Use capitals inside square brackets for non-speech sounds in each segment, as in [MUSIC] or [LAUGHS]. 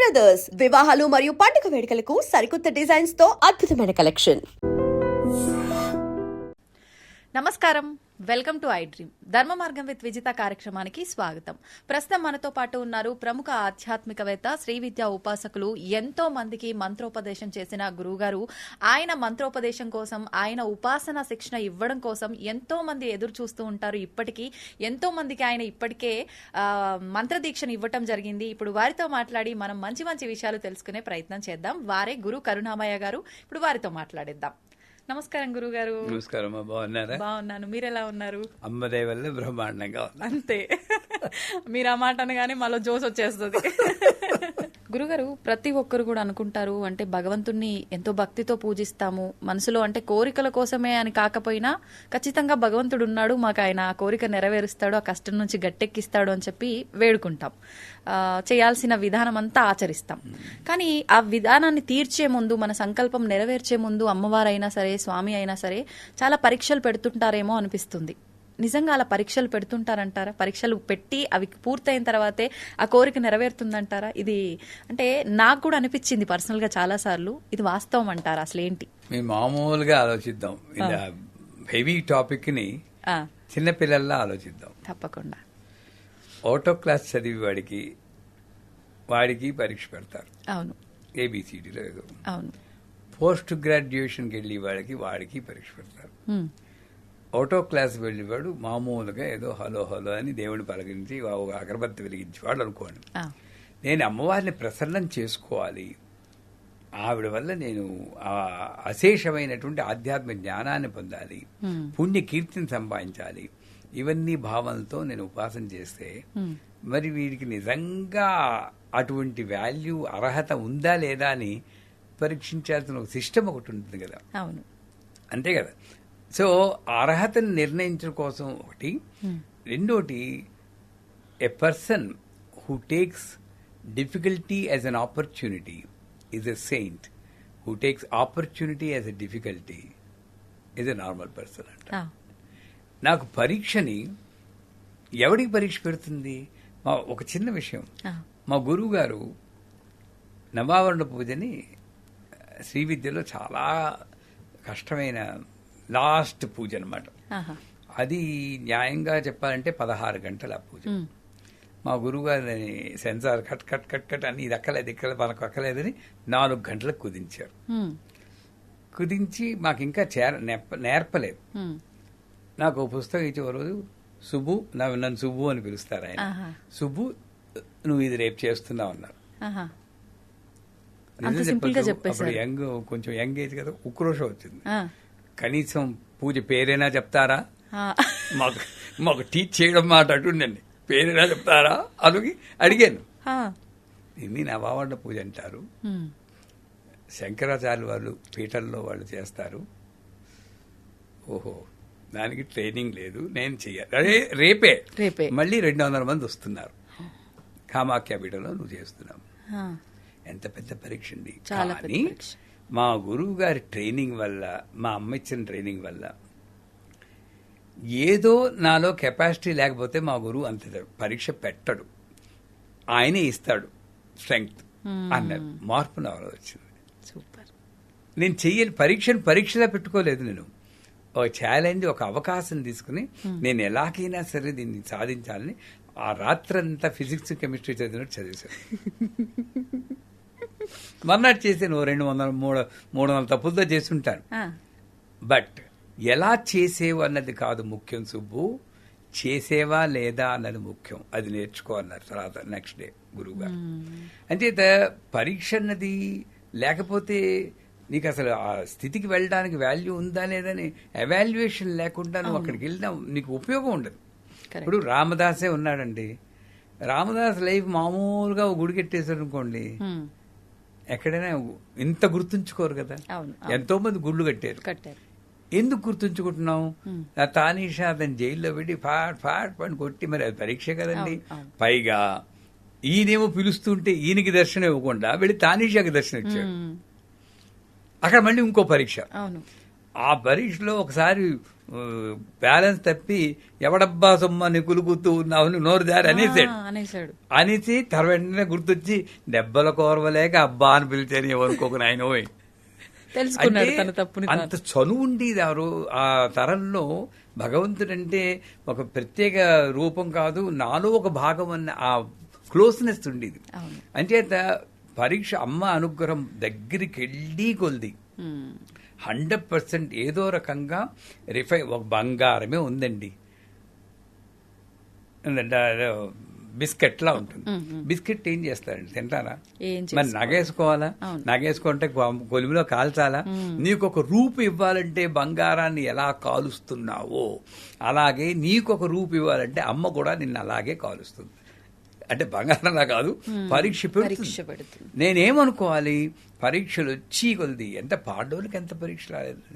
Brothers వివాహాలు మరియు పండుగ వేడుకలకు సరికొత్త డిజైన్స్తో అద్భుతమైన కలెక్షన్. నమస్కారం. Welcome to I dream. ధర్మ మార్గం విత్ విజిత కార్యక్రమానికి స్వాగతం. ప్రస్తుతం మనతో పాటు ఉన్నారు ప్రముఖ ఆధ్యాత్మికవేత్త శ్రీ విద్యా ఉపాసకులు ఎంతో మందికి మంత్రోపదేశం చేసిన గురువుగారు. ఆయన మంత్రోపదేశం కోసం ఆయన ఉపాసన శిక్షణ ఇవ్వడం కోసం ఎంతో మంది ఎదురు చూస్తూ ఉంటారు ఇప్పటికీ. ఎంతో మందికి ఆయన ఇప్పటికే మంత్రదీక్షను ఇవ్వటం జరిగింది. ఇప్పుడు వారితో మాట్లాడి మనం మంచి మంచి విషయాలు తెలుసుకునే ప్రయత్నం చేద్దాం. వారే గురు కరుణామయ్య గారు. ఇప్పుడు వారితో మాట్లాడేద్దాం. నమస్కారం గురుగారు. నమస్కారం బాగున్నారా? బాగున్నాను. మీరు ఎలా ఉన్నారు? అమ్మదయ వల్ల బ్రహ్మాండంగా అంతే. మీరు ఆ మాట అనగానే మళ్ళీ జోస్ వచ్చేస్తుంది. [LAUGHS] గురుగారు ప్రతి ఒక్కరు కూడా అనుకుంటారు అంటే భగవంతుణ్ణి ఎంతో భక్తితో పూజిస్తాము. మనసులో అంటే కోరికల కోసమే అని కాకపోయినా ఖచ్చితంగా భగవంతుడు ఉన్నాడు మాకు ఆయన ఆ కోరిక నెరవేరుస్తాడు ఆ కష్టం నుంచి గట్టెక్కిస్తాడు అని చెప్పి వేడుకుంటాం. చేయాల్సిన విధానం అంతా ఆచరిస్తాం. కానీ ఆ విధానాన్ని తీర్చే ముందు మన సంకల్పం నెరవేర్చే ముందు అమ్మవారైనా సరే స్వామి అయినా సరే చాలా పరీక్షలు పెడుతుంటారేమో అనిపిస్తుంది. నిజంగా అలా పరీక్షలు పెడుతుంటారంటారా? పరీక్షలు పెట్టి అవి పూర్తయిన తర్వాతే ఆ కోరిక నెరవేరుతుందంటారా? ఇది అంటే నాకు కూడా అనిపించింది పర్సనల్గా చాలా సార్లు ఇది వాస్తవం అంటారా? అసలు ఏంటి మేము మామూలుగా ఆలోచిద్దాం. ఇలా హెవీ టాపిక్ని చిన్నపిల్లల్లా ఆలోచిద్దాం. తప్పకుండా. ఆటో క్లాస్ చదివి వాడికి వాడికి పరీక్ష పెడతారు. అవును. ఏబిసిడిలో ఏదో. అవును. పోస్ట్ గ్రాడ్యుయేషన్కి వెళ్ళి వాడికి వాడికి పరీక్ష పెడతారు. ఆటో క్లాస్ వెళ్ళేవాడు మామూలుగా ఏదో హలో హలో అని దేవుని పలకరించి అగరబత్తి వెలిగించి వాడు అనుకోండి నేను అమ్మవారిని ప్రసన్నం చేసుకోవాలి. ఆవిడ వల్ల నేను ఆ అశేషమైనటువంటి ఆధ్యాత్మిక జ్ఞానాన్ని పొందాలి. పుణ్య కీర్తిని సంపాదించాలి. ఇవన్నీ భావనలతో నేను ఉపాసన చేస్తే. మరి వీడికి నిజంగా అటువంటి వాల్యూ అర్హత ఉందా లేదా అని పరీక్షించాల్సిన ఒక సిస్టమ్ ఒకటి ఉంటుంది కదా. అవును. అంతే కదా. సో అర్హతను నిర్ణయించడం కోసం ఒకటి. రెండోటి a person who takes difficulty as an opportunity is a saint who takes opportunity as a difficulty is a normal person అంట. ఆ, నాకు పరీక్షని ఎవడికి పరీక్ష పెడుతుంది? మా ఒక చిన్న విషయం. ఆ, మా గురువు గారు నవావరణ పూజని శ్రీ విద్యలో చాలా కష్టమైన లాస్ట్ పూజ అనమాట అది న్యాయంగా చెప్పాలంటే పదహారు గంటల పూజ. మా గురువు గారిని censor cut cut cut cut అని ఇది అక్కలేదు ఇక్కడ మనకు అక్కలేదని నాలుగు గంటలకు కుదించారు. కుదించి మాకు ఇంకా చేర నేర్ప- నేర్పలేదు. నాకు పుస్తకం ఇచ్చే రోజు సుబ్బు నా- నన్ను సుబ్బు అని పిలుస్తారు ఆయన. సుబ్బు నువ్వు ఇది రేపు చేస్తున్నావు అన్నారు. అప్పుడు యంగ్ కొంచెం యంగ్ ఏజ్ కదా ఉక్రోషం వచ్చింది. కనీసం పూజ పేరైనా చెప్తారా? మాకు మాకు టీచ్ చేయడం మాట అటుండండి పేరైనా చెప్తారా? అని అడిగాను. ఆ, ఇది నా బావన్న పూజ అంటారు. శంకరాచార్య వాళ్ళు పీఠంలో వాళ్ళు చేస్తారు. ఓహో దానికి ట్రైనింగ్ లేదు. నేను చెయ్యాలి అదే రేపే. రేపే. మళ్ళీ రెండు వందల మంది వస్తున్నారు. కామాఖ్య పీఠంలో నువ్వు చేస్తున్నావు. ఎంత పెద్ద పరీక్ష అండి. చాలా కానీ. మా గురువు గారి ట్రైనింగ్ వల్ల మా అమ్మ ఇచ్చిన ట్రైనింగ్ వల్ల ఏదో నాలో కెపాసిటీ లేకపోతే మా గురువు అంత పరీక్ష పెట్టడు. ఆయనే ఇస్తాడు స్ట్రెంగ్త్ అన్నారు మార్పు నాలో వచ్చింది. సూపర్. నేను చెయ్యని పరీక్షను పరీక్షలా పెట్టుకోలేదు నేను. ఒక ఛాలెంజ్ ఒక అవకాశం తీసుకుని నేను ఎలాగైనా సరే దీన్ని సాధించాలని ఆ రాత్రంతా ఫిజిక్స్ కెమిస్ట్రీ చదివినట్టు చదివేశాను. [LAUGHS] మర్నాడు చేస్తే నువ్వు రెండు వందల మూడు మూడు వందల తప్పులతో చేస్తుంటాను బట్ ఎలా చేసేవు అన్నది కాదు ముఖ్యం సుబ్బు. చేసేవా లేదా అన్నది ముఖ్యం. అది నేర్చుకో అన్నారు తర్వాత నెక్స్ట్ డే గురువు గారు అంచేత పరీక్ష అన్నది లేకపోతే నీకు అసలు ఆ స్థితికి వెళ్ళడానికి వాల్యూ ఉందా లేదని ఎవాల్యుయేషన్ లేకుండా నువ్వు అక్కడికి వెళ్ళినా నీకు ఉపయోగం ఉండదు. ఇప్పుడు రామదాసే ఉన్నాడండి. రామదాస్ లైఫ్ మామూలుగా ఒక గుడి కట్టేశారు అనుకోండి. ఎక్కడైనా ఇంత గుర్తుంచుకోరు కదా. ఎంతో మంది గుళ్ళు కట్టారు. కట్టారు. ఎందుకు గుర్తుంచుకుంటున్నాం ఆ తానీషా అతని జైల్లో పెట్టి ఫాట్ ఫాట్ పని కొట్టి మరి అది పరీక్ష కదండి. పైగా ఈయనేమో పిలుస్తుంటే ఈయనకి దర్శనం ఇవ్వకుండా వెళ్ళి తానీషాకి దర్శనం ఇచ్చాడు. అక్కడ మళ్ళీ ఇంకో పరీక్ష. ఆ పరీక్షలో ఒకసారి బ్యాలెన్స్ తప్పి ఎవడబ్బా సొమ్మని కులుకుతూ ఉన్నావు నోరు దారి అనేసాడు అనేసాడు అనేసి తర వెంటనే గుర్తొచ్చి దెబ్బల కోరవలేక అబ్బా అని పిలిచాను ఎవరుకోక నాయన పోయి తెలుసుకున్నాడు తన తప్పుని తాను. అంత చనువు ఉండేది ఆ రో ఆ తరంలో భగవంతుడంటే ఒక ప్రత్యేక రూపం కాదు నాలో ఒక భాగం అన్న ఆ క్లోజ్నెస్ ఉండేది. అంచేత పరీక్ష అమ్మ అనుగ్రహం దగ్గరికి వెళ్ళి కొలిది. హండ్రెడ్ పర్సెంట్ ఏదో రకంగా రిఫై ఒక బంగారమే ఉందండి. ఏంటంటే, బిస్కెట్ లా ఉంటుంది. బిస్కెట్ ఏం చేస్తారండి? తింటారా? మరి నగేసుకోవాలా. నగేసుకుంటే కొలిమిలో కాల్చాలా? నీకు ఒక రూపు ఇవ్వాలంటే బంగారాన్ని ఎలా కాలుస్తున్నావో అలాగే నీకు ఒక రూపు ఇవ్వాలంటే అమ్మ కూడా నిన్ను అలాగే కాలుస్తుంది. అంటే బంగారంలా కాదు పరీక్ష పెడుతుంది. నేనేమనుకోవాలి పరీక్షలు వచ్చి కొలిది. ఎంత పాడోళ్ళకి ఎంత పరీక్ష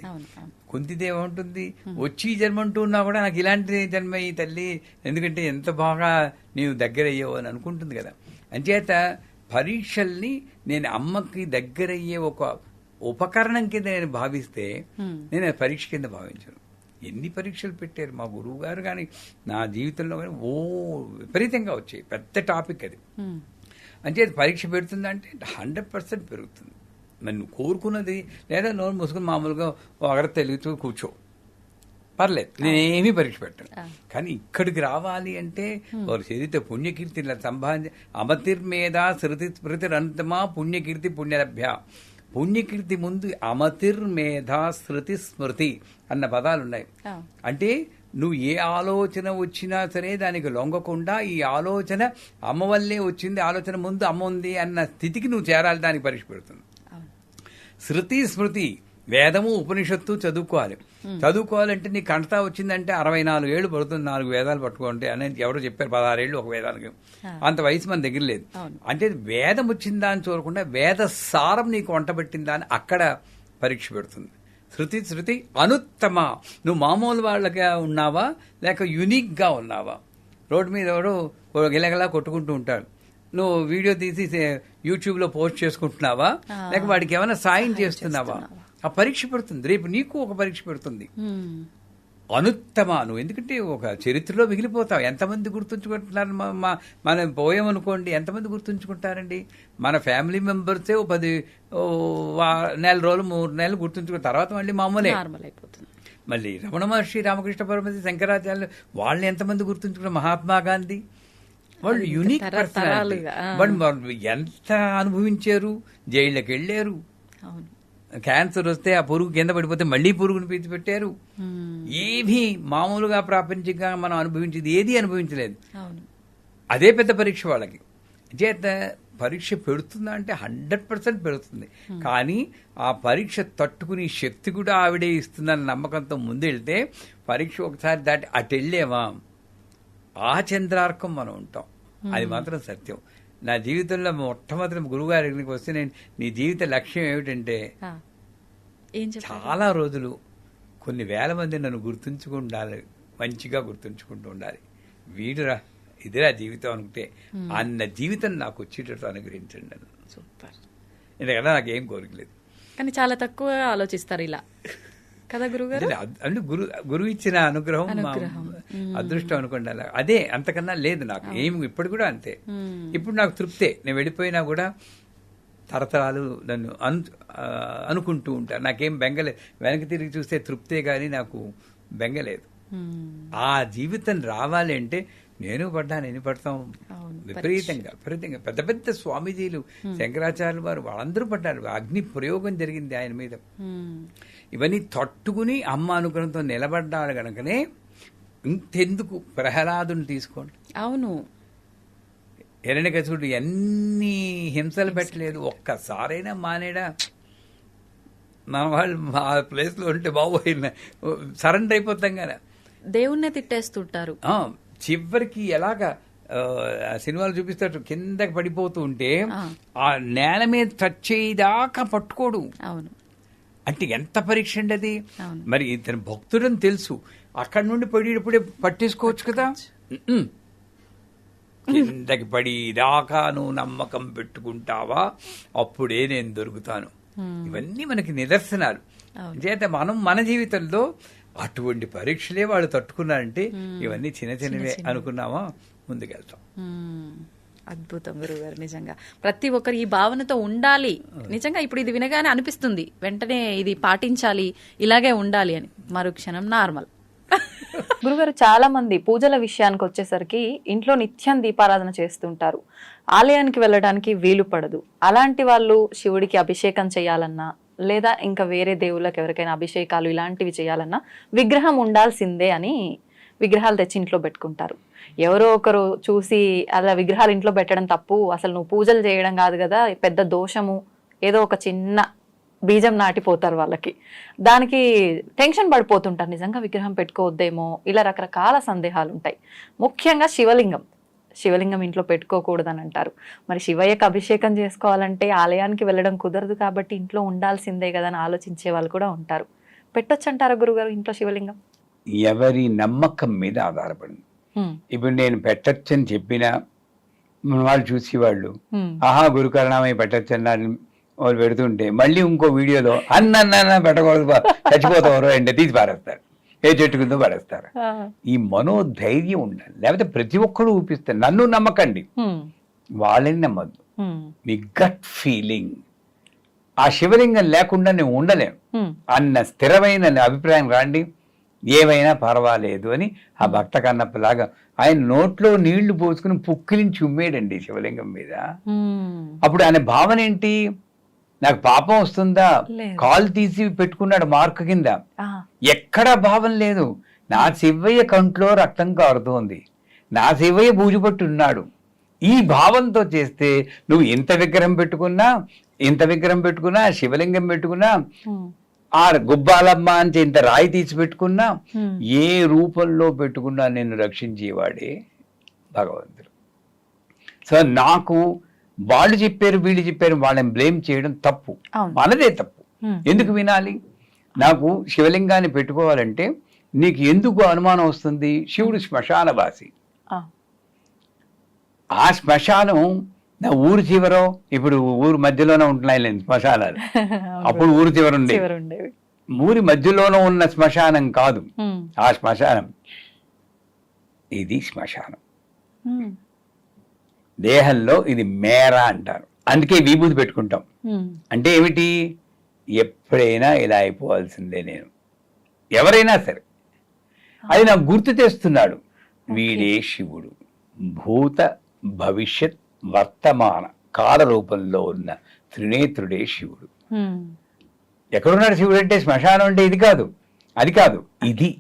అవును కుంతిదేమంటుంది వచ్చి జన్మ అంటున్నా కూడా నాకు ఇలాంటి జన్మ ఈ తల్లి ఎందుకంటే ఎంత బాగా నీవు దగ్గరయ్యావు అని అనుకుంటుంది కదా. అంచేత పరీక్షల్ని నేను అమ్మకి దగ్గరయ్యే ఒక ఉపకరణం కింద నేను భావిస్తే నేను పరీక్ష కింద భావించను. ఎన్ని పరీక్షలు పెట్టారు? మా గురువు గారు కానీ నా జీవితంలో కానీ ఓ విపరీతంగా వచ్చాయి. పెద్ద టాపిక్ అది. అంటే పరీక్ష పెడుతుందంటే హండ్రెడ్ పర్సెంట్ పెరుగుతుంది. మరి నువ్వు కోరుకున్నది లేదా నోరు మూసుకుని మామూలుగా ఒకరి తెలుగుతూ కూర్చో. పర్లేదు నేనేమీ పరీక్ష పెట్టను. కానీ ఇక్కడికి రావాలి అంటే వారు చదివితే పుణ్యకీర్తి ఇలా సంపాదించి అమతిర్మేధ శృతి స్మృతిరంతమా పుణ్యకీర్తి పుణ్యలభ్య. పుణ్యకీర్తి ముందు అమతిర్మేధ శృతి స్మృతి అన్న పదాలు ఉన్నాయి. అంటే నువ్వు ఏ ఆలోచన వచ్చినా సరే దానికి లొంగకుండా ఈ ఆలోచన అమ్మ వల్లే వచ్చింది ఆలోచన ముందు అమ్మ ఉంది అన్న స్థితికి నువ్వు చేరాలి దానికి పరీక్ష పెడుతుంది శృతి స్మృతి వేదము ఉపనిషత్తు చదువుకోవాలి. చదువుకోవాలంటే నీ కంటతా వచ్చిందంటే అరవై నాలుగు ఏళ్ళు పడుతుంది నాలుగు వేదాలు పట్టుకోండి అని ఎవరో చెప్పారు పదహారేళ్ళు ఒక వేదానికి. అంత వయసు మన దగ్గర లేదు. అంటే వేదం వచ్చిందా అని చూడకుండా వేద సారం నీకు వంట పెట్టిందా అని అక్కడ పరీక్ష పెడుతుంది. శృతి శృతి అనుత్తమ. నువ్వు మామూలు వాళ్ళగా ఉన్నావా? లేక యునిక్గా ఉన్నావా? రోడ్డు మీద ఎవడో ఓ గిలగలా కొట్టుకుంటూ ఉంటాడు నువ్వు వీడియో తీసి యూట్యూబ్లో పోస్ట్ చేసుకుంటున్నావా? లేక వాడికి ఏమైనా సాయం చేస్తున్నావా? ఆ పరీక్ష పెడుతుంది. రేపు నీకు ఒక పరీక్ష పెడుతుంది. అనుత్తమ. నువ్వు ఎందుకంటే ఒక చరిత్రలో మిగిలిపోతావు. ఎంతమంది గుర్తుంచుకుంటున్నారు మనం పోయామనుకోండి ఎంతమంది గుర్తుంచుకుంటారండి? మన ఫ్యామిలీ మెంబర్సే ఓ పది నెల రోజులు మూడు నెలలు గుర్తుంచుకున్న తర్వాత మళ్ళీ మామూలే. నార్మల్ అయిపోతుంది. మళ్ళీ రమణ మహర్షి రామకృష్ణ పరమహంస శంకరాచార్యులు వాళ్ళని ఎంతమంది గుర్తుంచుకున్నారు? మహాత్మా గాంధీ. వాళ్ళు యూనిక్ ఆ. వాళ్ళు ఎంత అనుభవించారు? జైళ్ళకి వెళ్ళారు అవును. క్యాన్సర్ వస్తే ఆ పురుగు కింద పడిపోతే మళ్ళీ పురుగుని పీచి పెట్టారు. ఉమ్. ఏమీ మామూలుగా ప్రాపంచికంగా మనం అనుభవించేది ఏది అనుభవించలేదు. అదే పెద్ద పరీక్ష వాళ్ళకి. చేత పరీక్ష పెడుతుందా అంటే హండ్రెడ్ పర్సెంట్ పెడుతుంది. కానీ ఆ పరీక్ష తట్టుకునే శక్తి కూడా ఆవిడే ఇస్తుందన్న నమ్మకంతో ముందెళ్తే పరీక్ష ఒకసారి దాటి అటు వెళ్ళేవా. ఆ చంద్రార్కం మనం ఉంటాం. అది మాత్రం సత్యం. నా జీవితంలో మొట్టమొదటి గురువుగారి దగ్గరికి వస్తే నేను నీ జీవిత లక్ష్యం ఏమిటంటే చాలా రోజులు కొన్ని వేల మంది నన్ను గుర్తుంచుకుండాలి మంచిగా గుర్తుంచుకుంటూ ఉండాలి. వీడురా ఇదిరా జీవితం అనుకుంటే అన్న జీవితం నాకు వచ్చేటట్టు అనుగ్రహించండి నన్ను. సూపర్. ఎందుకంటే నాకేం కోరికలేదు కానీ చాలా తక్కువ ఆలోచిస్తారు ఇలా. [LAUGHS] కదా గురుగారు? అంటే గురు గురువు ఇచ్చిన అనుగ్రహం. అదృష్టం అనుకోండి అలా. అదే అంతకన్నా లేదు నాకు. ఏమి ఇప్పుడు కూడా అంతే. ఇప్పుడు నాకు తృప్తే. నేను వెళ్ళిపోయినా కూడా తరతరాలు నన్ను అను అనుకుంటూ ఉంటాను నాకేం బెంగలేదు వెనక్కి తిరిగి చూస్తే తృప్తే కానీ నాకు బెంగలేదు. ఆ జీవితం రావాలి అంటే నేను పడ్డా నేను పడతాం. విపరీతంగా విపరీతంగా. పెద్ద పెద్ద స్వామీజీలు శంకరాచార్యులు వారు వాళ్ళందరూ పడ్డారు. అగ్ని ప్రయోగం జరిగింది ఆయన మీద. ఇవన్నీ తట్టుకుని అమ్మ అనుగ్రహంతో నిలబడ్డాడు గనుకనే ఇంతెందుకు ప్రహ్లాదుని తీసుకోండి. అవును. హిరణ్యకశిపుడు ఎన్ని హింసలు పెట్టలేదు. ఒక్కసారైనా మానేడా? మన వాళ్ళు మా ప్లేస్లో ఉంటే బాబోయ్ సరెండర్ అయిపోతాం కదా. దేవుణ్ణే తిట్టేస్తుంటారు. చివరికి ఎలాగా సినిమాలు చూపిస్తాడు కిందకి పడిపోతూ ఉంటే ఆ. నేల మీద టచ్ చేయదాకా పట్టుకోడు. అవును. అంటే ఎంత పరీక్ష అండి అది. మరి ఇతను భక్తుడని తెలుసు. అక్కడి నుండి పడేటప్పుడే పట్టేసుకోవచ్చు కదా. కిందకి పడి దాకా నువ్వు నమ్మకం పెట్టుకుంటావా? అప్పుడే నేను దొరుకుతాను. ఇవన్నీ మనకి నిదర్శనాలు. చేత మనం మన జీవితంలో అటువంటి పరీక్షలే వాళ్ళు తట్టుకున్నారంటే ఇవన్నీ చిన్న చిన్నవే అనుకున్నామా? ముందుకెళ్తాం. అద్భుతం గురుగారు నిజంగా. ప్రతి ఒక్కరు ఈ భావనతో ఉండాలి. నిజంగా ఇప్పుడు ఇది వినగానే అనిపిస్తుంది. వెంటనే ఇది పాటించాలి ఇలాగే ఉండాలి అని. మరుక్షణం నార్మల్. [LAUGHS] గురుగారు చాలా మంది పూజల విషయానికి వచ్చేసరికి ఇంట్లో నిత్యం దీపారాధన చేస్తుంటారు. ఆలయానికి వెళ్ళడానికి వీలు పడదు. అలాంటి వాళ్ళు శివుడికి అభిషేకం చేయాలన్నా లేదా ఇంకా వేరే దేవుళ్ళకి ఎవరికైనా అభిషేకాలు ఇలాంటివి చేయాలన్నా విగ్రహం ఉండాల్సిందే అని విగ్రహాలు తెచ్చి ఇంట్లో పెట్టుకుంటారు. ఎవరో ఒకరు చూసి అలా విగ్రహాలు ఇంట్లో పెట్టడం తప్పు. అసలు నువ్వు పూజలు చేయడం కాదు కదా పెద్ద దోషము. ఏదో ఒక చిన్న బీజం నాటిపోతారు వాళ్ళకి. దానికి టెన్షన్ పడిపోతుంటారు. నిజంగా విగ్రహం పెట్టుకోవద్దేమో? ఇలా రకరకాల సందేహాలు ఉంటాయి ముఖ్యంగా శివలింగం. శివలింగం ఇంట్లో పెట్టుకోకూడదని అంటారు మరి శివయ్యకు అభిషేకం చేసుకోవాలంటే ఆలయానికి వెళ్ళడం కుదరదు కాబట్టి ఇంట్లో ఉండాల్సిందే కదా అని ఆలోచించే వాళ్ళు కూడా ఉంటారు. పెట్టొచ్చు అంటారా గురుగారు ఇంట్లో శివలింగం? ఎవరి నమ్మకం మీద ఆధారపడింది. ఇప్పుడు నేను పెట్టచ్చని చెప్పినా వాళ్ళు చూసేవాళ్ళు హ్మ్, ఆహా గురుకరణమై పెట్టచ్చు అన్నారు వాళ్ళు పెడుతుంటే మళ్ళీ ఇంకో వీడియోలో అన్న పెట్టకూడదు బా, చచ్చిపోతారు అంటే తీసి పారేస్తారు. ఏ చెట్టు కింద పారేస్తారు. ఆ, ఈ మనోధైర్యం ఉండాలి. లేకపోతే ప్రతి ఒక్కరు ఊపిస్తారు. నన్ను నమ్మకండి. వాళ్ళని నమ్మద్దు. మీ గట్ ఫీలింగ్. ఆ శివలింగం లేకుండా నేను ఉండలేం హ్మ్, అన్న స్థిరమైన అభిప్రాయం రాండి. ఏమైనా పర్వాలేదు అని ఆ భక్త కన్నప్పలాగా ఆయన నోట్లో నీళ్ళు పోసుకుని పుక్కిలించి ఉమ్మేడండి శివలింగం మీద. అప్పుడు ఆయన భావన ఏంటి? నాకు పాపం వస్తుందా. కాలు తీసి పెట్టుకున్నాడు మార్క్ కింద. ఎక్కడా భావం లేదు. నా శివయ్య కంట్లో రక్తం కారుతోంది. నా శివయ్య బూజుపట్టి ఉన్నాడు. ఈ భావంతో చేస్తే నువ్వు ఎంత విగ్రహం పెట్టుకున్నా ఎంత విగ్రహం పెట్టుకున్నా శివలింగం పెట్టుకున్నా ఆ గుబ్బాలమ్మ అని ఇంత రాయి తీసి పెట్టుకున్నా. ఏ రూపంలో పెట్టుకున్నా నిన్ను రక్షించేవాడే భగవంతుడు. సో నాకు వాళ్ళు చెప్పారు వీళ్ళు చెప్పారు వాళ్ళని బ్లేమ్ చేయడం తప్పు. మనదే తప్పు. ఎందుకు వినాలి? నాకు శివలింగాన్ని పెట్టుకోవాలంటే నీకు ఎందుకు అనుమానం వస్తుంది? శివుడు శ్మశానవాసి. ఆ, ఆ శ్మశానం ఊరు చివరో ఇప్పుడు ఊరు మధ్యలోనే ఉంటున్నాయి శ్మశానాలు. [LAUGHS] అప్పుడు ఊరు చివర ఉండేవి. ఊరి మధ్యలోనే ఉన్న శ్మశానం కాదు. ఆ శ్మశానం. ఇది శ్మశానం. దేహంలో ఇది మేర అంటారు. అందుకే విభూతి పెట్టుకుంటాం. అంటే ఏమిటి? ఎప్పుడైనా ఇలా అయిపోవాల్సిందే నేను. ఎవరైనా సరే. అది నాకు గుర్తు తెస్తున్నాడు. వీడే శివుడు. భూత భవిష్యత్ వర్తమాన కాల రూపంలో ఉన్న త్రినేత్రుడే శివుడు. ఎక్కడున్నాడు శివుడు అంటే శ్మశానం అంటే ఇది కాదు అది కాదు ఇది.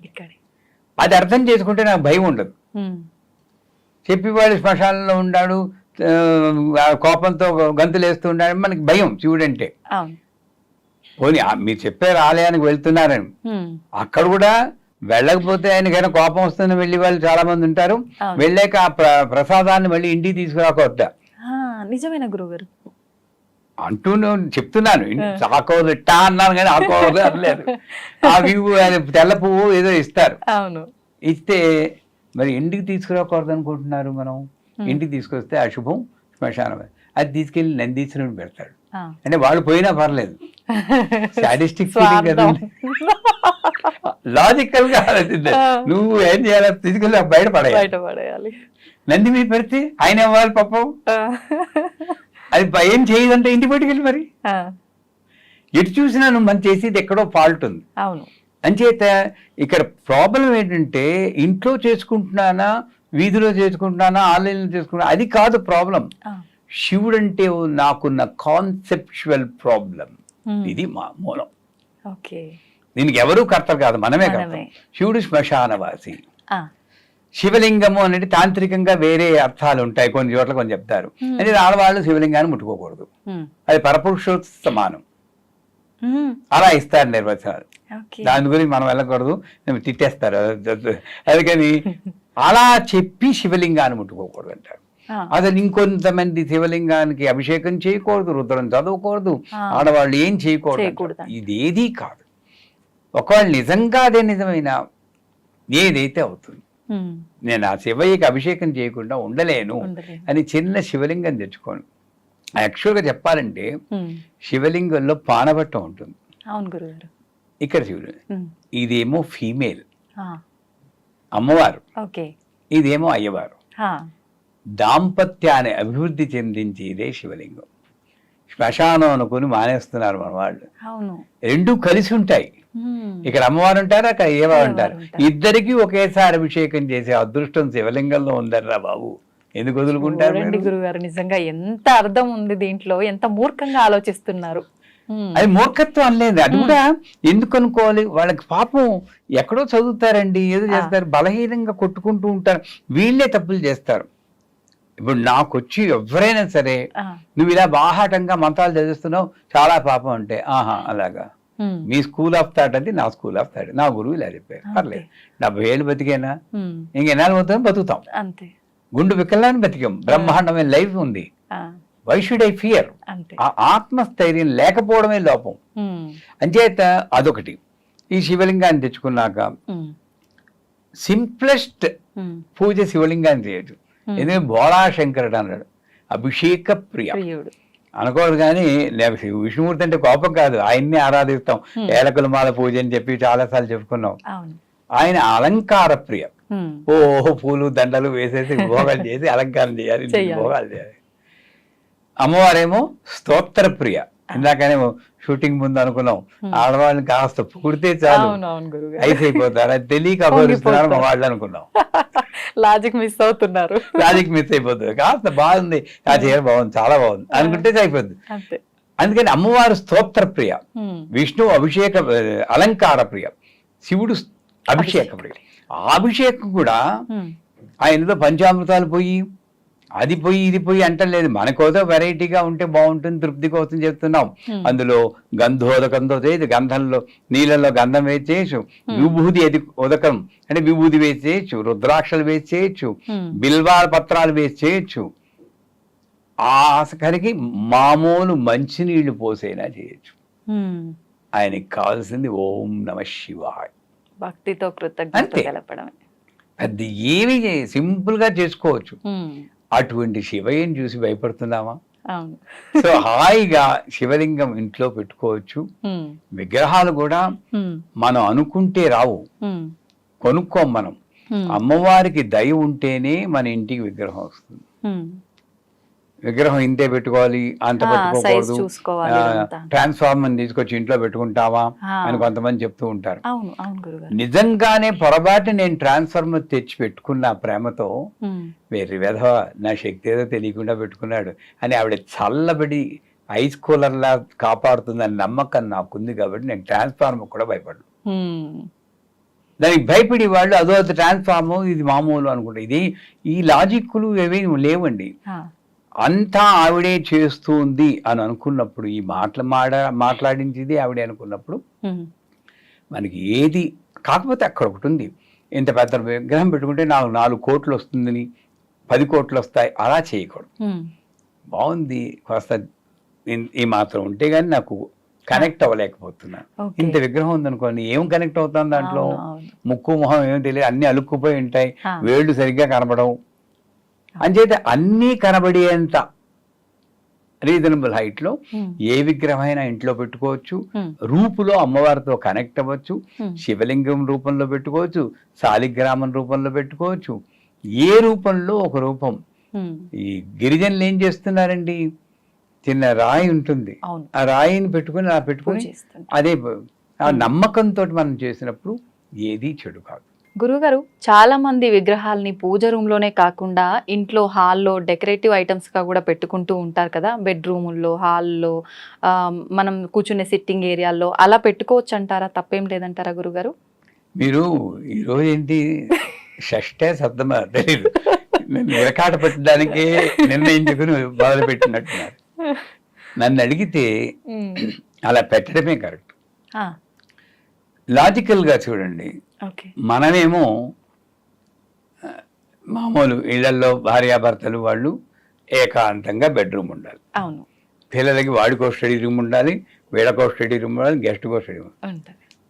అది అర్థం చేసుకుంటే నాకు భయం ఉండదు. చెప్పేవాడు శ్మశానంలో ఉన్నాడు కోపంతో గంతులు వేస్తూ ఉన్నాడు మనకి భయం శివుడు అంటే. పోనీ మీరు చెప్పారు ఆలయానికి వెళ్తున్నారని. అక్కడ కూడా వెళ్ళకపోతే ఆయనకైనా కోపం వస్తుందని వెళ్ళి వాళ్ళు చాలా మంది ఉంటారు. వెళ్ళాక ఆ ప్ర- ప్రసాదాన్ని మళ్ళీ ఇంటికి తీసుకురాకొద్దా? ఆ, నిజమేనా గురుగారు అంటూ నేను చెప్తున్నాను. ఆకోదు టా అన్నాను కానీ ఆకోదు అనలేదు [LAUGHS] ఆ వ్యూ తెల్ల పువ్వు ఏదో ఇస్తారు. ఇస్తే మరి ఇంటికి తీసుకురాకూడదు అనుకుంటున్నారు మనం? ఇంటికి తీసుకొస్తే అశుభం శ్మశానం అది తీసుకెళ్ళి నందీశ్వరుని పెడతాడు. అంటే వాళ్ళు పోయినా పర్లేదు. సాడిస్టిక్. లాజికల్గా. నువ్వు ఏం చేయాలి తీసుకెళ్ళి బయట పడేయాలి. బయట పడేయాలి. నంది మీద పెడితే ఆయన ఇవ్వాలి పాపం. అది ఏం చేయదంటే ఇంటికి పట్టుకెళ్ళి మరి. ఎటు చూసినా నువ్వు మనం చేసేది ఎక్కడో ఫాల్ట్ ఉంది. అవును. అంచేత ఇక్కడ ప్రాబ్లం ఏంటంటే ఇంట్లో చేసుకుంటున్నానా వీధిలో చేసుకుంటున్నానా ఆన్లైన్లో చేసుకుంటున్నా అది కాదు ప్రాబ్లం శివుడు అంటే నాకున్న కాన్సెప్చువల్ ప్రాబ్లం. ఇది మా మూలం. ఓకే. దీనికి ఎవరూ కర్తలు కాదు మనమే. కర్తం శివుడు శ్మశానవాసి శివలింగము అనేది తాంత్రికంగా వేరే అర్థాలు ఉంటాయి కొన్ని చోట్ల కొన్ని చెప్తారు. అంటే ఆడవాళ్ళు శివలింగాన్ని ముట్టుకోకూడదు. హ్మ్, అది పరపురుషోత్ సమానం హ్మ్, అలా ఇస్తారు నిర్వచనాలు. దాని గురించి మనం వెళ్ళకూడదు తిట్టేస్తారు. అందుకని [LAUGHS] అలా చెప్పి శివలింగాన్ని ముట్టుకోకూడదు అంటారు. అసలు ఇంకొంతమంది శివలింగానికి అభిషేకం చేయకూడదు రుద్రం చదవకూడదు. ఆడవాళ్ళు ఏం చేయకూడదు. ఇదేదీ కాదు. ఒకవేళ నిజంగా అదే నిజమైనా ఏదైతే అవుతుంది నేను ఆ శివయ్యకి అభిషేకం చేయకుండా ఉండలేను. అని చిన్న శివలింగం తెచ్చుకోను. యాక్చువల్గా చెప్పాలంటే. శివలింగంలో పానబట్ట ఉంటుంది. అవును గురుగారు. ఇక్కడ ఉమ్. ఇదేమో ఫీమేల్. అమ్మవారు. ఇదేమో అయ్యవారు. దాంపత్యాన్ని అభివృద్ధి చెందించి ఇదే శివలింగం. శ్మశానం అనుకుని మానేస్తున్నారు మన వాళ్ళు. అవును. రెండు కలిసి ఉంటాయి. ఇక్కడ అమ్మవారు ఉంటారు అక్కడ అయ్యవారు ఉంటారు. ఇద్దరికి ఒకేసారి అభిషేకం చేసే అదృష్టం శివలింగంలో ఉందర్రా బాబు. ఎందుకు వదులుకుంటారు మీరు? గురుగారు నిజంగా ఎంత అర్థం ఉంది దీంట్లో ఎంత మూర్ఖంగా ఆలోచిస్తున్నారు. అది మూర్ఖత్వం అనలేదు అది కూడా ఎందుకు అనుకోవాలి? వాళ్ళకి పాపం ఎక్కడో చదువుతారండి ఏదో చేస్తారు బలహీనంగా కొట్టుకుంటూ ఉంటారు. వీళ్ళే తప్పులు చేస్తారు. ఇప్పుడు నాకు వచ్చి ఎవరైనా సరే నువ్వు ఇలా బాహాటంగా మంత్రాలు చదివిస్తున్నావు చాలా పాపం అంటే ఆహా అలాగా. మీ స్కూల్ ఆఫ్ థాట్ అది నా స్కూల్ ఆఫ్ థాట్ నా గురువు ఇలా చెప్పారు పర్లేదు. డెబ్బై ఏళ్ళు బతికేనా. ఇంకెన్నాళ్ళు పోతాం? బతుకుతాం. అంతే. గుండు వికలాన్ని బతికాం. బ్రహ్మాండమైన లైఫ్ ఉంది. వై షుడ్ ఐ ఫియర్ ఆత్మస్థైర్యం లేకపోవడమే లోపం. అంచేత అదొకటి. ఈ శివలింగాన్ని తెచ్చుకున్నాక. సింప్లెస్ట్. పూజ శివలింగాన్ని చేయొచ్చు. ఎందుకంటే బోళాశంకరుడు అన్నాడు అభిషేక ప్రియ. అనకూడదు కానీ విష్ణుమూర్తి అంటే కోపం కాదు ఆయన్ని ఆరాధిస్తాం ఏలకుల మాల పూజ అని చెప్పి చాలాసార్లు చెప్పుకున్నాం. ఆయన అలంకార ప్రియ. ఉమ్. ఓ పూలు దండలు వేసేసి భోగాలు చేసి అలంకారం చేయాలి. భోగాలు చేయాలి. అమ్మవారేమో స్తోత్ర ప్రియ. ఇందాకనేమో షూటింగ్ ముందు అనుకున్నాం. ఆడవాళ్ళని కాస్త పొగిడితే చాలు. ఐస్ అయిపోతారు? అది తెలియక వాళ్ళు అనుకున్నాం. లాజిక్ మిస్ అవుతున్నారు. రాజుకి మిస్ అయిపోతుంది. కాస్త బాగుంది. ఆ చీర బాగుంది చాలా బాగుంది. అనుకుంటే అయిపోతుంది అందుకని అమ్మవారు స్తోత్ర ప్రియ. విష్ణు అభిషేక అలంకార ప్రియ శివుడు అభిషేక ప్రియ. ఆ అభిషేకం కూడా. ఆయనతో పంచామృతాలు పోయి అది పోయి ఇది పోయి అంటలేదు. మనకోదో వెరైటీగా ఉంటే బాగుంటుంది తృప్తి కోసం చెప్తున్నాం అందులో గంధోదకంతో చేయొచ్చు గంధంలో నీళ్ళలో గంధం వేసి చేయొచ్చు విభూది అది ఉదకం. అంటే విభూది వేసి చేయొచ్చు రుద్రాక్షలు వేసి చేయొచ్చు Hmm. బిల్వాల పత్రాలు వేసి చేయొచ్చు ఆసకరికి మామూలు మంచినీళ్ళు పోసైనా చేయొచ్చు. ఆయనకి కావాల్సింది ఓం నమ శివాయ్. భక్తితో కృతజ్ఞత పెద్ద ఏమీ చేయ- సింపుల్గా చేసుకోవచ్చు. అటువంటి శివయ్యని చూసి భయపడుతున్నామా సో హాయిగా శివలింగం ఇంట్లో పెట్టుకోవచ్చు. విగ్రహాలు కూడా. మనం అనుకుంటే రావు. కొనుక్కోం మనం. అమ్మవారికి దయ ఉంటేనే మన ఇంటికి విగ్రహం వస్తుంది. విగ్రహం ఇంతే పెట్టుకోవాలి అంత పెట్టుకోకూడదు. ట్రాన్స్ఫార్మర్ తీసుకొచ్చి ఇంట్లో పెట్టుకుంటావా. అని కొంతమంది చెప్తూ ఉంటారు నిజంగానే పొరపాటు నేను ట్రాన్స్ఫార్మర్ తెచ్చి పెట్టుకున్న ప్రేమతో. వేరే విధవ నా శక్తి ఏదో తెలియకుండా పెట్టుకున్నాడు అని ఆవిడ చల్లబడి ఐస్ కూలర్లా కాపాడుతుందని నమ్మకం నాకుంది కాబట్టి నేను ట్రాన్స్ఫార్మర్ కూడా భయపడను ఉమ్. దానికి భయపడి వాళ్ళు అదో ట్రాన్స్ఫార్మర్ ఇది మామూలు అనుకుంటా ఇది ఈ లాజిక్లు ఏమీ లేవండి. అంతా ఆవిడే చేస్తుంది అని అనుకున్నప్పుడు ఈ మాటలు మాడ మాట్లాడించింది ఆవిడే అనుకున్నప్పుడు. మనకి ఏది కాకపోతే అక్కడ ఒకటి ఉంది ఇంత పెద్ద విగ్రహం పెట్టుకుంటే నాకు నాలుగు కోట్లు వస్తుందని పది కోట్లు వస్తాయి అలా చేయకూడదు. బాగుంది కాస్త ఈ మాత్రం ఉంటే గానీ నాకు కనెక్ట్ అవ్వలేకపోతున్నా. ఇంత విగ్రహం ఉందనుకోండి ఏం కనెక్ట్ అవుతాం దాంట్లో. ముక్కు మొహం ఏం తెలియదు అన్ని అలుక్కుపోయి ఉంటాయి. వేళ్ళు సరిగ్గా కనబడవు అంచేత అన్నీ కనబడేంత రీజనబుల్ హైట్లో. ఏ విగ్రహమైనా ఇంట్లో పెట్టుకోవచ్చు. రూపులో అమ్మవారితో కనెక్ట్ అవ్వచ్చు. శివలింగం రూపంలో పెట్టుకోవచ్చు. శాలిగ్రామం రూపంలో పెట్టుకోవచ్చు. ఏ రూపంలో ఒక రూపం. ఈ గిరిజనులు ఏం చేస్తున్నారండి? చిన్న రాయి ఉంటుంది. ఆ రాయిని పెట్టుకుని అలా పెట్టుకుని. అదే ఆ నమ్మకంతో మనం చేసినప్పుడు ఏది చెడు కాదు. గురుగారు చాలా మంది విగ్రహాలని పూజ రూమ్లోనే కాకుండా ఇంట్లో హాల్లో డెకరేటివ్ ఐటమ్స్గా కూడా పెట్టుకుంటూ ఉంటారు కదా. బెడ్రూముల్లో హాల్లో మనం కూర్చునే సిట్టింగ్ ఏరియాల్లో అలా పెట్టుకోవచ్చు అంటారా తప్పేం లేదంటారా గురుగారు? మీరు ఈరోజు ఏంటి? షష్టే సప్తమ తెలియదు విరకాట పెట్టడానికే నిర్ణయించుకుని మొదలు పెట్టినట్టున్నారు. నన్ను అడిగితే అలా పెట్టడమే కరెక్ట్. లాజికల్గా చూడండి. మనమేమో మామూలు ఇళ్ళలో భార్యాభర్తలు వాళ్ళు ఏకాంతంగా బెడ్రూమ్ ఉండాలి. అవును. పిల్లలకి వాడికో స్టడీ రూమ్ ఉండాలి వీళ్ళకో స్టడీ రూమ్ ఉండాలి గెస్ట్కో స్టడీ రూమ్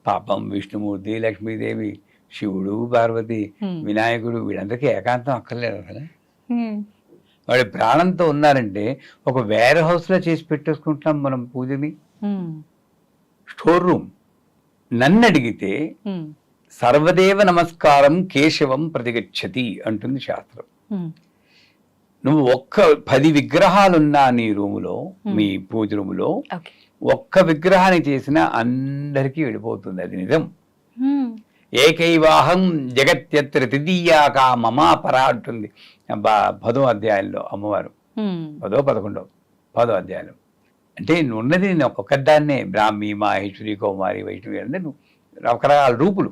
పాపం విష్ణుమూర్తి లక్ష్మీదేవి శివుడు పార్వతి. వినాయకుడు వీళ్ళందరికీ ఏకాంతం అక్కర్లేదు అసలు. వాడి ప్రాణంతో ఉన్నారంటే ఒక వేర్ హౌస్లో చేసి పెట్టేసుకుంటున్నాం మనం పూజని. Store room. నన్ను అడిగితే ఉమ్, సర్వదేవ నమస్కారం కేశవం ప్రతిగచ్చతి అంటుంది శాస్త్రం. నువ్వు ఒక్క పది విగ్రహాలున్నా నీ రూములో మీ పూజ రూములో ఒక్క విగ్రహాన్ని చేసినా అందరికీ వెళ్ళిపోతుంది అది నిజం. ఏకైవాహం జగత్యత్ర తృతీయాకా మమా పరా అంటుంది. పదో అధ్యాయంలో అమ్మవారు. పదో పదకొండో పదో అధ్యాయం అంటే నువ్వు ఉన్నది నేను ఒక్కదాన్నే బ్రాహ్మి మాహేశ్వరి కౌమారి వైష్ణవి అంటే రకరకాల రూపులు.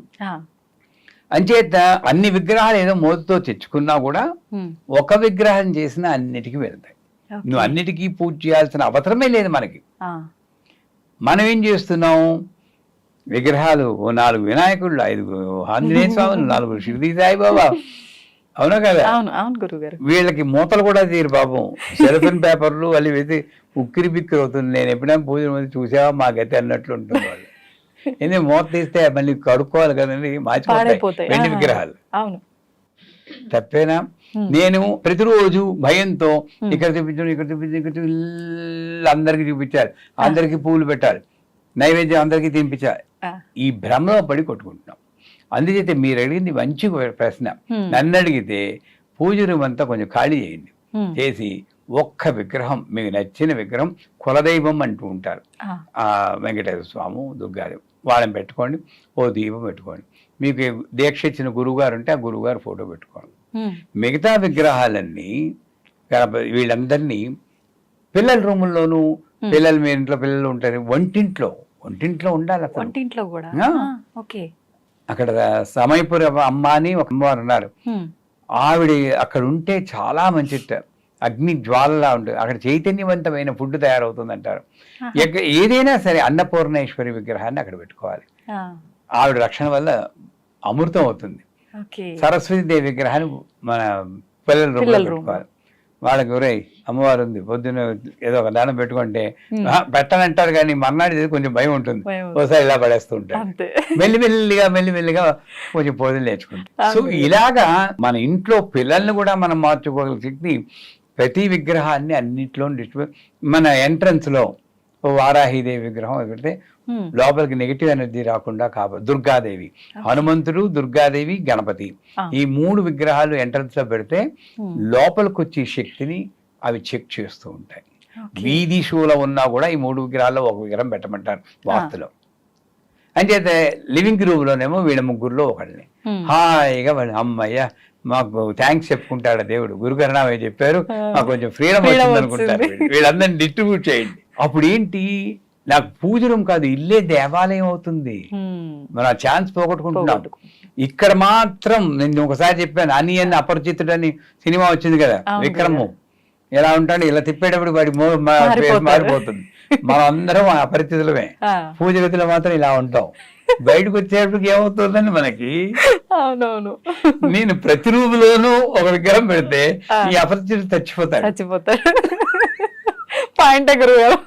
అంచేత అన్ని విగ్రహాలు ఏదో మోతుతో తెచ్చుకున్నా కూడా ఒక విగ్రహం చేసిన అన్నిటికీ వెళ్తాయి. నువ్వు అన్నిటికీ పూజ చేయాల్సిన అవసరమే లేదు మనకి. మనం ఏం చేస్తున్నాం? విగ్రహాలు ఓ నాలుగు వినాయకుళ్ళు ఐదు ఆంజనేయ స్వాములు నాలుగు షిరిడి సాయిబాబా. అవునా కదా? అవును అవును గురువు గారు వీళ్ళకి మూతలు కూడా తీరు పాపం. సెల్ఫిన్ పేపర్లు వాళ్ళు వేసి ఉక్కిరి బిక్కిరి అవుతుంది. నేను ఎప్పుడైనా పూజ ముందు చూసావా? మా గతి అన్నట్లు ఉంటుంది వాళ్ళు. ఎందుకంటే మూత తీస్తే మళ్ళీ కడుక్కోవాలి కదండి మార్చిపోతాయి వెండి విగ్రహాలు. అవును. తప్పేనా? నేను ప్రతిరోజు భయంతో ఇక్కడ చూపించడం ఇక్కడ చూపించడం ఇక్కడ అందరికీ చూపించాలి. అందరికీ పూలు పెట్టాలి. నైవేద్యం అందరికీ తినిపించాలి. ఈ భ్రమలో పడి కొట్టుకుంటున్నాం. అందుచేత మీరు అడిగింది మంచి ప్రశ్న. నన్ను అడిగితే పూజ రూమ్ అంతా కొంచెం ఖాళీ చేయండి. చేసి ఒక్క విగ్రహం మీకు నచ్చిన విగ్రహం కులదైవం అంటూ ఉంటారు. ఆ, వెంకటేశ్వర స్వామి దుర్గాదేవి. వాళ్ళని పెట్టుకోండి ఓ దీపం పెట్టుకోండి. మీకు దీక్ష ఇచ్చిన గురువుగారు ఉంటే ఆ గురువుగారు ఫోటో పెట్టుకోండి. మిగతా విగ్రహాలన్నీ వీళ్ళందరినీ పిల్లల రూముల్లోనూ పిల్లలు మీ ఇంట్లో పిల్లలు ఉంటారు వంటింట్లో వంటింట్లో ఉండాలి వంటింట్లో కూడా? ఓకే. అక్కడ సమయపుర అమ్మ అని ఒక అమ్మవారు ఉన్నారు. ఆవిడ అక్కడ ఉంటే చాలా మంచిట అగ్ని జ్వాలలా ఉంటుంది. అక్కడ చైతన్యవంతమైన ఫుడ్ తయారవుతుంది అంటారు ఏదైనా సరే అన్నపూర్ణేశ్వరి విగ్రహాన్ని అక్కడ పెట్టుకోవాలి. ఆవిడ రక్షణ వల్ల అమృతం అవుతుంది. సరస్వతి దేవి విగ్రహాన్ని మన పిల్లల రూపంలో. పెట్టుకోవాలి. వాళ్ళకి ఒరే అమ్మవారు ఉంది పొద్దున్న ఏదో ఒక దానం పెట్టుకుంటే "ఆ, పెట్టనంటారు కానీ మర్నాడు కొంచెం భయం ఉంటుంది. ఒకసారి ఇలా పడేస్తూ ఉంటారు మెల్లిమెల్లిగా మెల్లిమెల్లిగా కొంచెం పూజలు నేర్చుకుంటాం. సో ఇలాగా మన ఇంట్లో పిల్లల్ని కూడా మనం మార్చుకోగల శక్తి ప్రతి విగ్రహాన్ని అన్నింటిలో మన ఎంట్రన్స్లో ఓ వారాహిదేవి విగ్రహం పెడితే లోపలికి నెగిటివ్ ఎనర్జీ రాకుండా కాప దుర్గాదేవి. హనుమంతుడు దుర్గాదేవి గణపతి. ఈ మూడు విగ్రహాలు ఎంట్రన్స్లో పెడితే లోపలికి వచ్చే శక్తిని అవి చెక్ చేస్తూ ఉంటాయి. వీధి షోలో ఉన్నా కూడా ఈ మూడు విగ్రహాల్లో ఒక విగ్రహం పెట్టమంటారు వాస్తులో అంచేతే లివింగ్ రూమ్ లోనేమో వీళ్ళ ముగ్గురులో ఒకళ్ళని హాయిగా వాళ్ళు అమ్మయ్య మాకు థ్యాంక్స్ చెప్పుకుంటాడు దేవుడు. గురుకరణమే చెప్పారు. మాకు కొంచెం ఫ్రీడమ్ వచ్చింది. అనుకుంటారు. వీళ్ళందరినీ డిస్ట్రిబ్యూట్ చేయండి. అప్పుడు ఏంటి నాకు పూజ రూమ్ కాదు ఇల్లే దేవాలయం అవుతుంది. మనం ఆ ఛాన్స్ పోగొట్టుకుంటున్నాం. ఇక్కడ మాత్రం నేను ఒకసారి చెప్పాను అని అని అపరిచితుడు అని సినిమా వచ్చింది కదా విక్రము. ఎలా ఉంటాడు ఇలా తిప్పేటప్పుడు వాడి మారిపోతుంది. మనం అందరం అపరిచితులమే. పూజ మాత్రం ఇలా ఉంటాం. బయటకు వచ్చేటప్పటికి ఏమవుతుందని మనకి? అవునవును. నేను ప్రతి రూపులోనూ ఒక విగ్రహం పెడితే. ఈ అపరిచితుడు చచ్చిపోతాడు. చచ్చిపోతారు పాయింట్ గురువు గారు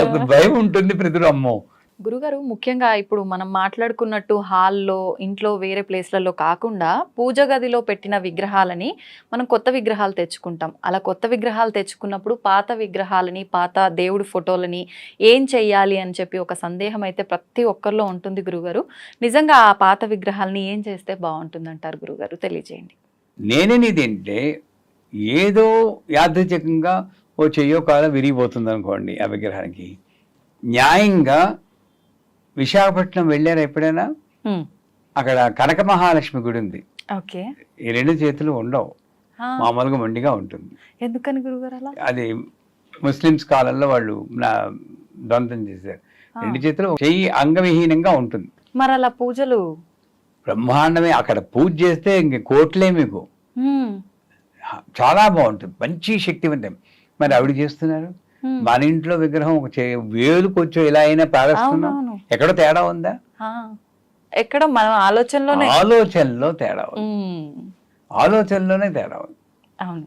ఎంత భయం ఉంటుంది ప్రతి అమ్మో. గురుగారు ముఖ్యంగా ఇప్పుడు మనం మాట్లాడుకున్నట్టు హాల్లో ఇంట్లో వేరే ప్లేస్లలో కాకుండా పూజ గదిలో పెట్టిన విగ్రహాలని మనం కొత్త విగ్రహాలు తెచ్చుకుంటాం. అలా కొత్త విగ్రహాలు తెచ్చుకున్నప్పుడు పాత విగ్రహాలని పాత దేవుడి ఫోటోలని ఏం చెయ్యాలి అని చెప్పి ఒక సందేహం అయితే ప్రతి ఒక్కరిలో ఉంటుంది గురుగారు. నిజంగా ఆ పాత విగ్రహాలని ఏం చేస్తే బాగుంటుంది అంటారు గురుగారు? తెలియజేయండి. నేనేది ఏంటంటే ఏదో యాదృచ్ఛికంగా ఓ చెయ్యో కాలం విరిగిపోతుంది అనుకోండి ఆ విగ్రహానికి. న్యాయంగా విశాఖపట్నం వెళ్ళారా ఎప్పుడైనా? అక్కడ కనక మహాలక్ష్మి గుడి ఉంది. ఓకే. ఈ రెండు చేతులు ఉండవు. మామూలుగా మొండిగా ఉంటుంది. ఎందుకని గురుగారు అలా? అది ముస్లిమ్స్ కాలంలో వాళ్ళు నా దొంతం చేశారు. రెండు చేతులు చెయ్యి అంగవిహీనంగా ఉంటుంది. మరి అలా పూజలు? బ్రహ్మాండమే అక్కడ పూజ చేస్తే ఇంక కోట్లే మీకు. చాలా బాగుంటుంది. మంచి శక్తివంతం మరి ఆవిడ చేస్తున్నారు. మన ఇంట్లో విగ్రహం వేలు కొంచెం ఇలా అయినా అవునవును. ఎక్కడో తేడా ఉందా? ఎక్కడ మనం ఆలోచనలోనే. ఆలోచనలో తేడా ఆలోచనలోనే తేడా ఉంది. అవును.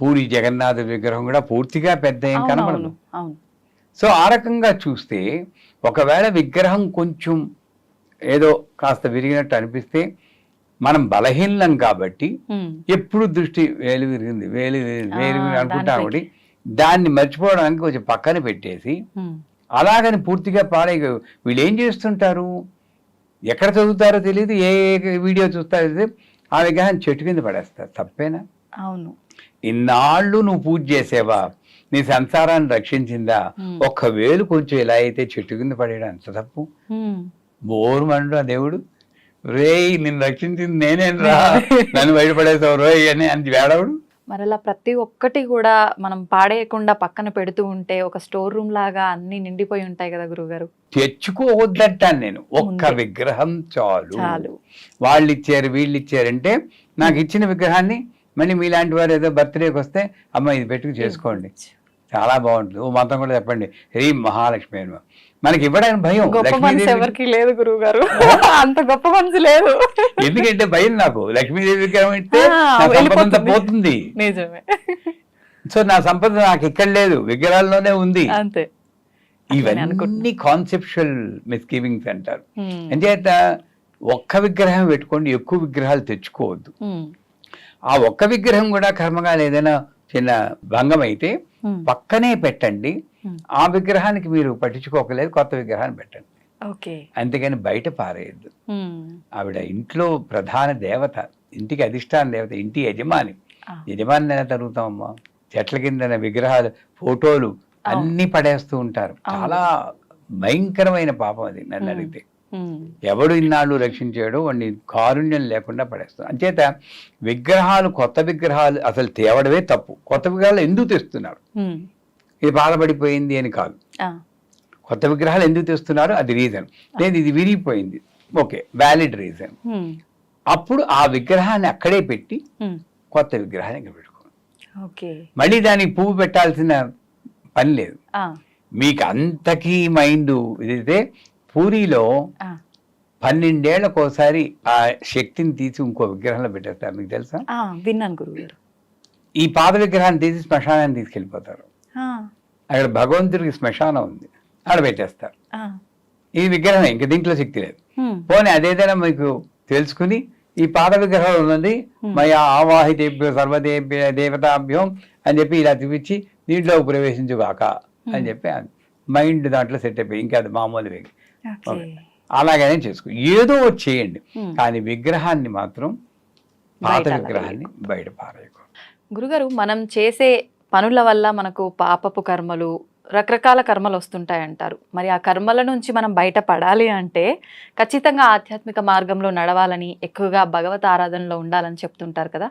పూరి జగన్నాథ విగ్రహం కూడా పూర్తిగా పెద్ద ఏం కనబడదు. సో ఆ రకంగా చూస్తే ఒకవేళ విగ్రహం కొంచెం ఏదో కాస్త విరిగినట్టు అనిపిస్తే మనం బలహీనం కాబట్టి ఎప్పుడు దృష్టి వేలు విరిగింది వేలు వేలు అనుకుంటాం. ఒకటి దాన్ని మర్చిపోవడానికి కొంచెం పక్కన పెట్టేసి అలాగని పూర్తిగా పాడే వీళ్ళు ఏం చేస్తుంటారు? ఎక్కడ చదువుతారో తెలియదు ఏ వీడియో చూస్తారో తెలియదు ఆ విగ్రహాన్ని చెట్టు కింద పడేస్తారు. తప్పేనా? అవును. ఇన్నాళ్ళు నువ్వు పూజ చేసేవా? నీ సంసారాన్ని రక్షించిందా? Hmm. ఒక్క వేలు కొంచెం ఇలా అయితే చెట్టు కింద పడేయడం అంత తప్పు. బోరు మండు ఆ దేవుడు. రేయ్ నిన్ను రక్షించింది నేనేం రా నన్ను బయటపడేసావు రోయ్ అని అని వేడవుడు. మరి అలా ప్రతి ఒక్కటి కూడా మనం పాడేయకుండా పక్కన పెడుతూ ఉంటే ఒక స్టోర్ రూమ్ లాగా అన్ని నిండిపోయి ఉంటాయి కదా గురుగారు తెచ్చుకోవద్దంటాను నేను. ఒక్క. విగ్రహం చాలు. చాలు. వాళ్ళు ఇచ్చారు వీళ్ళు ఇచ్చారంటే నాకు ఇచ్చిన విగ్రహాన్ని మళ్ళీ మీలాంటి వారు ఏదో బర్త్డేకి వస్తే అమ్మ ఇది పెట్టుకు చేసుకోండి. చాలా బాగుంటుంది. ఓ మతం కూడా చెప్పండి. శ్రీ మహాలక్ష్మి అని. మనకి ఇవ్వడానికి భయం గొప్ప మనసు ఎవరికి లేదు గురువు గారు అంత గొప్ప మనసు లేదు ఎందుకంటే భయం నాకు లక్ష్మీదేవి వెళ్ళిపోతుంది. పోతుంది నిజమే సో నా సంపద నాకు ఇక్కడ లేదు విగ్రహాల్లోనే ఉంది అంతే. ఇవన్నీ కాన్సెప్షువల్ మిస్గివింగ్స్ అంటారు. అంచేత ఒక్క విగ్రహం పెట్టుకోండి ఎక్కువ విగ్రహాలు తెచ్చుకోవద్దు. ఆ ఒక్క విగ్రహం కూడా కర్మగా ఏదైనా చిన్న భంగం అయితే. పక్కనే పెట్టండి. ఆ విగ్రహానికి మీరు పట్టించుకోకలేదు కొత్త విగ్రహాన్ని పెట్టండి. అంతేగాని బయట పారేయద్దు. ఉమ్. ఆవిడ ఇంట్లో ప్రధాన దేవత ఇంటికి అధిష్టాన దేవత ఇంటి యజమాని. యజమాని ఎలా తరుగుతామమ్మా? చెట్ల కింద విగ్రహాలు ఫోటోలు అన్ని పడేస్తూ ఉంటారు. చాలా భయంకరమైన పాపం అది నన్ను Hmm. అడిగితే. ఎవడు ఇన్నాళ్ళు రక్షించాడో వాడిని కారుణ్యం లేకుండా పడేస్తాడు అంచేత విగ్రహాలు కొత్త విగ్రహాలు అసలు తేవడమే తప్పు. కొత్త విగ్రహాలు ఎందుకు తెస్తున్నారు. ఇది బాధపడిపోయింది అని కాదు. కొత్త విగ్రహాలు ఎందుకు తెస్తున్నారు అది రీజన్ లేదు ఇది విరిగిపోయింది ఓకే వ్యాలిడ్ రీజన్. అప్పుడు ఆ విగ్రహాన్ని అక్కడే పెట్టి. కొత్త విగ్రహాన్ని ఇక్కడ పెట్టుకోండి మళ్ళీ దానికి పువ్వు పెట్టాల్సిన పని లేదు. మీకు అంతకీ మైండ్ ఇదైతే పూరిలో ఆ. పన్నెండేళ్ళకు ఒకసారి ఆ శక్తిని తీసి ఇంకో విగ్రహంలో పెట్టేస్తారు మీకు తెలుసా విన్నాను గురువు గారు ఈ పాత విగ్రహాన్ని తీసి శ్మశానాన్ని తీసుకెళ్ళిపోతారు. అక్కడ భగవంతుడికి శ్మశానం ఉంది. ఆడ పెట్టేస్తారు. ఈ విగ్రహం ఇంక దీంట్లో శక్తి లేదు. పోనీ అదేదైనా మీకు తెలుసుకుని ఈ పాత విగ్రహం ఉన్నది మయా ఆవాహితేభ్యో సర్వదేభ్య దేవతాభ్యం అని చెప్పి ఇలా చూపించి దీంట్లో ప్రవేశించుగాక అని చెప్పి మైండ్ దాంట్లో సెట్ అయిపోయి ఇంకా అది మామూలు అలాగనే చేసుకో. ఏదో చేయండి. కానీ విగ్రహాన్ని మాత్రం పాత విగ్రహాన్ని బయట పారేయకూడదు. గురుగారు మనం చేసే పనుల వల్ల మనకు పాపపు కర్మలు రకరకాల కర్మలు వస్తుంటాయి అంటారు మరి ఆ కర్మల నుంచి మనం బయటపడాలి అంటే ఖచ్చితంగా ఆధ్యాత్మిక మార్గంలో నడవాలని ఎక్కువగా భగవత్ ఆరాధనలో ఉండాలని చెప్తుంటారు కదా.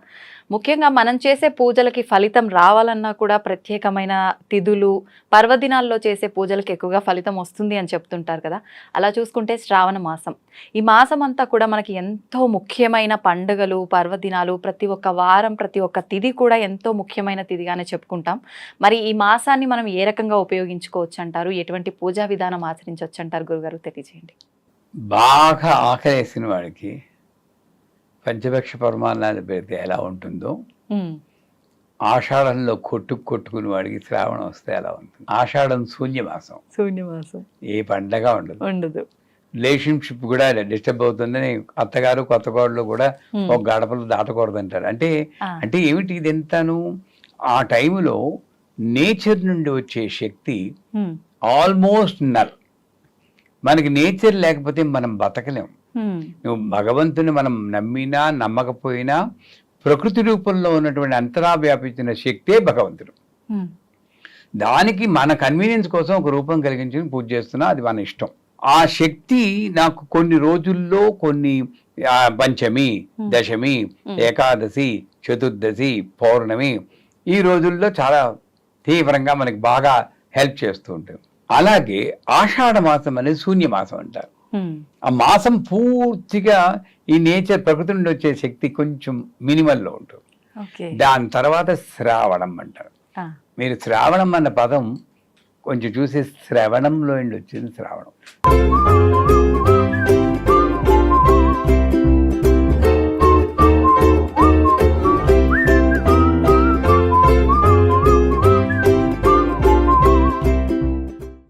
ముఖ్యంగా మనం చేసే పూజలకి ఫలితం రావాలన్నా కూడా ప్రత్యేకమైన తిథులు పర్వదినాల్లో చేసే పూజలకి ఎక్కువగా ఫలితం వస్తుంది అని చెప్తుంటారు కదా. అలా చూసుకుంటే శ్రావణ మాసం. ఈ మాసం అంతా కూడా మనకి ఎంతో ముఖ్యమైన పండుగలు పర్వదినాలు ప్రతి ఒక్క వారం ప్రతి ఒక్క తిథి కూడా ఎంతో ముఖ్యమైన తిథిగానే చెప్పుకుంటాం. మరి ఈ మాసాన్ని మనం ఏ రకంగా ఉపయోగించుకోవచ్చు అంటారు ఎటువంటి పూజా విధానం ఆచరించవచ్చు అంటారు గురుగారు? తెలియజేయండి. బాగా ఆకలేసిన వాడికి పంచభక్ష పరమాన్నాలు పెడితే ఎలా ఉంటుందో ఆషాఢంలో కొట్టు కొట్టుకుని వాడికి శ్రావణం వస్తే ఎలా ఉంటుంది? ఆషాఢం శూన్యమాసం. శూన్యమాసం. ఏ పండగ ఉండదు. ఉండదు. రిలేషన్షిప్ కూడా డిస్టర్బ్ అవుతుందని అత్తగారు కొత్త కోడలు కూడా. ఒక గడపలు దాటకూడదు అంటారు అంటే. అంటే ఏమిటి ఇది ఎంతను? ఆ టైంలో నేచర్ నుండి వచ్చే శక్తి ఉమ్, ఆల్మోస్ట్ నల్. మనకి నేచర్ లేకపోతే మనం బతకలేం. ఉమ్, నువ్వు భగవంతుని మనం నమ్మినా నమ్మకపోయినా ప్రకృతి రూపంలో ఉన్నటువంటి అంతరా వ్యాపించిన శక్తే భగవంతుడు. ఉమ్, దానికి మన కన్వీనియన్స్ కోసం ఒక రూపం కలిగించి పూజ చేస్తున్నా అది మన ఇష్టం. ఆ శక్తి నాకు కొన్ని రోజుల్లో కొన్ని పంచమి దశమి ఏకాదశి చతుర్దశి పౌర్ణమి ఈ రోజుల్లో చాలా తీవ్రంగా మనకి బాగా హెల్ప్ చేస్తూ ఉంటుంది అలాగే ఆషాఢ మాసం అనేది శూన్య మాసం అంటారు. ఆ మాసం పూర్తిగా ఈ నేచర్ ప్రకృతి నుండి వచ్చే శక్తి కొంచెం మినిమల్లో ఉంటుంది. దాని తర్వాత శ్రావణం అంటారు. మీరు శ్రావణం అన్న పదం కొంచెం చూసి శ్రవణంలో వచ్చింది శ్రావణం.